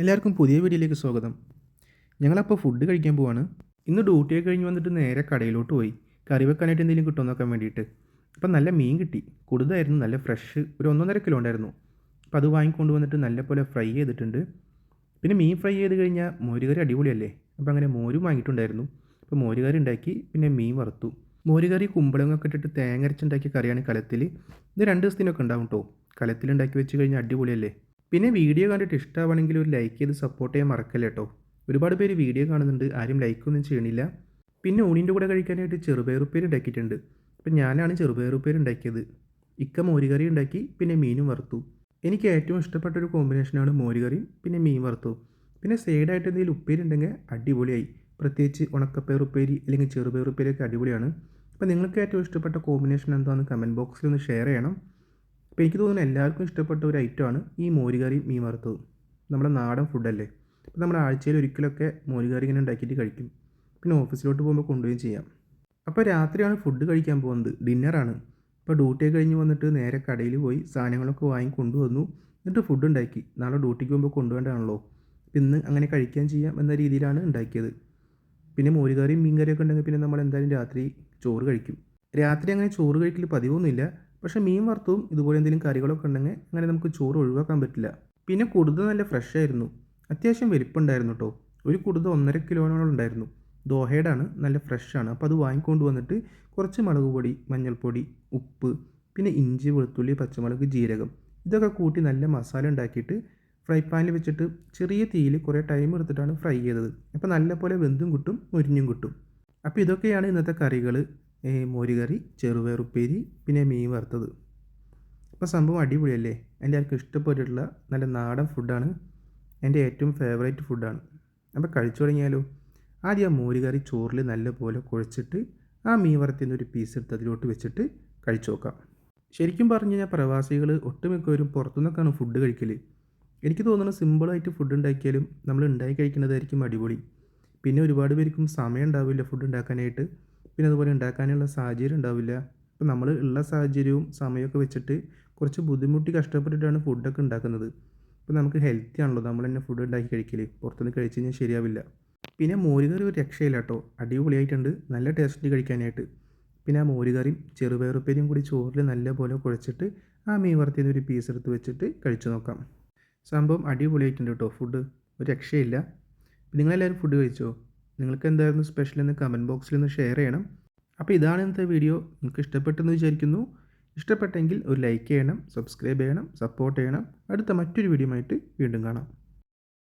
എല്ലാവർക്കും പുതിയ വീഡിയോയിലേക്ക് സ്വാഗതം. ഞങ്ങളപ്പോൾ ഫുഡ് കഴിക്കാൻ പോവാണ്. ഇന്ന് ഡ്യൂട്ടിയൊക്കെ കഴിഞ്ഞ് വന്നിട്ട് നേരെ കടയിലോട്ട് പോയി. കറി വെക്കാനായിട്ട് എന്തെങ്കിലും കിട്ടുമോ നോക്കാൻ വേണ്ടിയിട്ട്. അപ്പം നല്ല മീൻ കിട്ടി. കൊടുതായിരുന്നു നല്ല ഫ്രഷ് ഒരു ഒന്നൊന്നര കിലോ ഉണ്ടായിരുന്നു. അപ്പോൾ അത് വാങ്ങിക്കൊണ്ട് വന്നിട്ട് നല്ല പോലെ ഫ്രൈ ചെയ്തിട്ടുണ്ട്. പിന്നെ മീൻ ഫ്രൈ ചെയ്ത് കഴിഞ്ഞാൽ മോരുകറി അടിപൊളിയല്ലേ? അപ്പോൾ അങ്ങനെ മോരും വാങ്ങിയിട്ടുണ്ടായിരുന്നു. അപ്പോൾ മോരുകറി ഉണ്ടാക്കി പിന്നെ മീൻ വറുത്തു. മോരുകറി കുമ്പളങ്ങൊക്കെ ഇട്ടിട്ട് തേങ്ങ അരച്ചുണ്ടാക്കിയ കറിയാണ് കലത്തിൽ ഇത് രണ്ട് ദിവസത്തിനൊക്കെ ഉണ്ടാവും കേട്ടോ കലത്തിൽ ഉണ്ടാക്കി വെച്ച് കഴിഞ്ഞാൽ അടിപൊളിയല്ലേ? പിന്നെ വീഡിയോ കണ്ടിട്ട് ഇഷ്ടമാണെങ്കിൽ ഒരു ലൈക്ക് ചെയ്ത് സപ്പോർട്ട് ചെയ്യാൻ മറക്കല്ല കേട്ടോ ഒരുപാട് പേര് വീഡിയോ കാണുന്നുണ്ട് ആരും ലൈക്കൊന്നും ചെയ്യണില്ല. പിന്നെ ഊണിന്റെ കൂടെ കഴിക്കാനായിട്ട് ചെറുപയറുപ്പേര് ഉണ്ടാക്കിയിട്ടുണ്ട്. അപ്പം ഞാനാണ് ചെറുപയറുപ്പേര് ഉണ്ടാക്കിയത്. ഇക്ക മോരുകറി ഉണ്ടാക്കി പിന്നെ മീനും വറുത്തു. എനിക്ക് ഏറ്റവും ഇഷ്ടപ്പെട്ട ഒരു കോമ്പിനേഷനാണ് മോരുകറിയും പിന്നെ മീൻ വറുത്തു. പിന്നെ സൈഡായിട്ട് എന്തെങ്കിലും ഉപ്പേരി ഉണ്ടെങ്കിൽ അടിപൊളിയായി. പ്രത്യേകിച്ച് ഉണക്കപ്പയർ ഉപ്പേരി അല്ലെങ്കിൽ ചെറുപയർ ഉപ്പേരിയൊക്കെ അടിപൊളിയാണ്. അപ്പോൾ നിങ്ങൾക്ക് ഏറ്റവും ഇഷ്ടപ്പെട്ട കോമ്പിനേഷൻ എന്താണെന്ന് കമന്റ് ബോക്സിൽ ഒന്ന് ഷെയർ ചെയ്യണം. അപ്പോൾ എനിക്ക് തോന്നുന്നു എല്ലാവർക്കും ഇഷ്ടപ്പെട്ട ഒരു ഐറ്റമാണ് ഈ മോരുകറി മീൻ വറുത്തത്. നമ്മുടെ നാടൻ ഫുഡല്ലേ അപ്പോൾ നമ്മൾ ആഴ്ചയിൽ ഒരിക്കലൊക്കെ മോരുകറി ഇങ്ങനെ ഉണ്ടാക്കിയിട്ട് കഴിക്കും. പിന്നെ ഓഫീസിലോട്ട് പോകുമ്പോൾ കൊണ്ടുപോയി ചെയ്യാം. അപ്പോൾ രാത്രിയാണ് ഫുഡ് കഴിക്കാൻ പോകുന്നത്. ഡിന്നറാണ് അപ്പോൾ ഡ്യൂട്ടി കഴിഞ്ഞ് വന്നിട്ട് നേരെ കടയിൽ പോയി സാധനങ്ങളൊക്കെ വാങ്ങി കൊണ്ടുവന്നു. എന്നിട്ട് ഫുഡ് ഉണ്ടാക്കി. നാളെ ഡ്യൂട്ടിക്ക് പോകുമ്പോൾ കൊണ്ടുവേണ്ടതാണല്ലോ ഇന്ന് അങ്ങനെ കഴിക്കാൻ ചെയ്യാം എന്ന രീതിയിലാണ് ഉണ്ടാക്കിയത്. പിന്നെ മോരുകറിയും മീൻ കറിയൊക്കെ ഉണ്ടെങ്കിൽ പിന്നെ നമ്മൾ എന്തായാലും രാത്രി ചോറ് കഴിക്കും. രാത്രി അങ്ങനെ ചോറ് കഴിക്കൽ പതിവൊന്നുമില്ല. പക്ഷേ മീൻ വറുത്തതും ഇതുപോലെ എന്തെങ്കിലും കറികളൊക്കെ ഉണ്ടെങ്കിൽ അങ്ങനെ നമുക്ക് ചോറ് ഒഴിവാക്കാൻ പറ്റില്ല. പിന്നെ കുടുത നല്ല ഫ്രഷ് ആയിരുന്നു. അത്യാവശ്യം വലിപ്പുണ്ടായിരുന്നു കേട്ടോ ഒരു കുടുത ഒന്നര കിലോനോളം ഉണ്ടായിരുന്നു. ദോഹയുടെയാണ് നല്ല ഫ്രഷാണ് അപ്പോൾ അത് വാങ്ങിക്കൊണ്ട് വന്നിട്ട് കുറച്ച് മുളക് പൊടി മഞ്ഞൾപ്പൊടി ഉപ്പ് പിന്നെ ഇഞ്ചി വെളുത്തുള്ളി പച്ചമുളക് ജീരകം ഇതൊക്കെ കൂട്ടി നല്ല മസാല ഉണ്ടാക്കിയിട്ട് ഫ്രൈ പാനിൽ വെച്ചിട്ട് ചെറിയ തീയിൽ കുറേ ടൈം എടുത്തിട്ടാണ് ഫ്രൈ ചെയ്തത്. അപ്പോൾ നല്ലപോലെ വെന്തും കിട്ടും മുരിഞ്ഞും കിട്ടും. അപ്പോൾ ഇതൊക്കെയാണ് ഇന്നത്തെ കറികൾ. മോരുകറി ചെറുപയറുപ്പേരി പിന്നെ മീൻ വറുത്തത്. അപ്പോൾ സംഭവം അടിപൊളിയല്ലേ? എല്ലാവർക്കും ഇഷ്ടപ്പെട്ടിട്ടുള്ള നല്ല നാടൻ ഫുഡാണ്. എന്റെ ഏറ്റവും ഫേവറേറ്റ് ഫുഡാണ്. അപ്പോൾ കഴിച്ചു തുടങ്ങിയാലോ? ആദ്യം ആ മോരുകറി ചോറിൽ നല്ലപോലെ കുഴച്ചിട്ട് ആ മീൻ വറുത്തിന്റെ ഒരു പീസ് എടുത്ത് അതിലോട്ട് വെച്ചിട്ട് കഴിച്ചു നോക്കാം. ശരിക്കും പറഞ്ഞു കഴിഞ്ഞാൽ പ്രവാസികൾ ഒട്ടുമിക്കവരും പുറത്തുനിന്നൊക്കെയാണ് ഫുഡ് കഴിക്കൽ എനിക്ക് തോന്നുന്നു സിമ്പിളായിട്ട് ഫുഡ് ഉണ്ടാക്കിയാലും നമ്മൾ ഉണ്ടാക്കി കഴിക്കുന്നതായിരിക്കും അടിപൊളി. പിന്നെ ഒരുപാട് പേർക്കും സമയം ഉണ്ടാവില്ല ഫുഡ് ഉണ്ടാക്കാനായിട്ട്. പിന്നെ അതുപോലെ ഉണ്ടാക്കാനുള്ള സാഹചര്യം ഉണ്ടാവില്ല. ഇപ്പം നമ്മൾ ഉള്ള സാഹചര്യവും സമയമൊക്കെ വെച്ചിട്ട് കുറച്ച് ബുദ്ധിമുട്ടി കഷ്ടപ്പെട്ടിട്ടാണ് ഫുഡൊക്കെ ഉണ്ടാക്കുന്നത്. ഇപ്പം നമുക്ക് ഹെൽത്തി ആണല്ലോ നമ്മൾ തന്നെ ഫുഡ് ഉണ്ടാക്കി കഴിക്കൽ പുറത്തുനിന്ന് കഴിച്ച് കഴിഞ്ഞാൽ ശരിയാവില്ല. പിന്നെ മോരുകറി ഒരു രക്ഷയില്ല കേട്ടോ. അടിപൊളിയായിട്ടുണ്ട്. നല്ല ടേസ്റ്റ് കഴിക്കാനായിട്ട്. പിന്നെ ആ മോരുകറിയും ചെറുപയറുപ്പേരിയും കൂടി ചോറിൽ നല്ലപോലെ കുഴച്ചിട്ട് ആ മീൻ വറുത്തിന് ഒരു പീസ് എടുത്ത് വെച്ചിട്ട് കഴിച്ചു നോക്കാം. സംഭവം അടിപൊളിയായിട്ടുണ്ട് കേട്ടോ ഫുഡ് ഒരു രക്ഷയില്ല. നിങ്ങളെല്ലാവരും ഫുഡ് കഴിച്ചോ? നിങ്ങൾക്ക് എന്തായിരുന്നു സ്പെഷ്യൽ എന്ന് കമന്റ് ബോക്സിൽ ഒന്ന് ഷെയർ ചെയ്യണം. അപ്പോൾ ഇതാണ് ഇന്നത്തെ വീഡിയോ നിങ്ങൾക്ക് ഇഷ്ടപ്പെട്ടെന്ന് വിചാരിക്കുന്നു. ഇഷ്ടപ്പെട്ടെങ്കിൽ ഒരു ലൈക്ക് ചെയ്യണം സബ്സ്ക്രൈബ് ചെയ്യണം സപ്പോർട്ട് ചെയ്യണം. അടുത്ത മറ്റൊരു വീഡിയോ ആയിട്ട് വീണ്ടും കാണാം.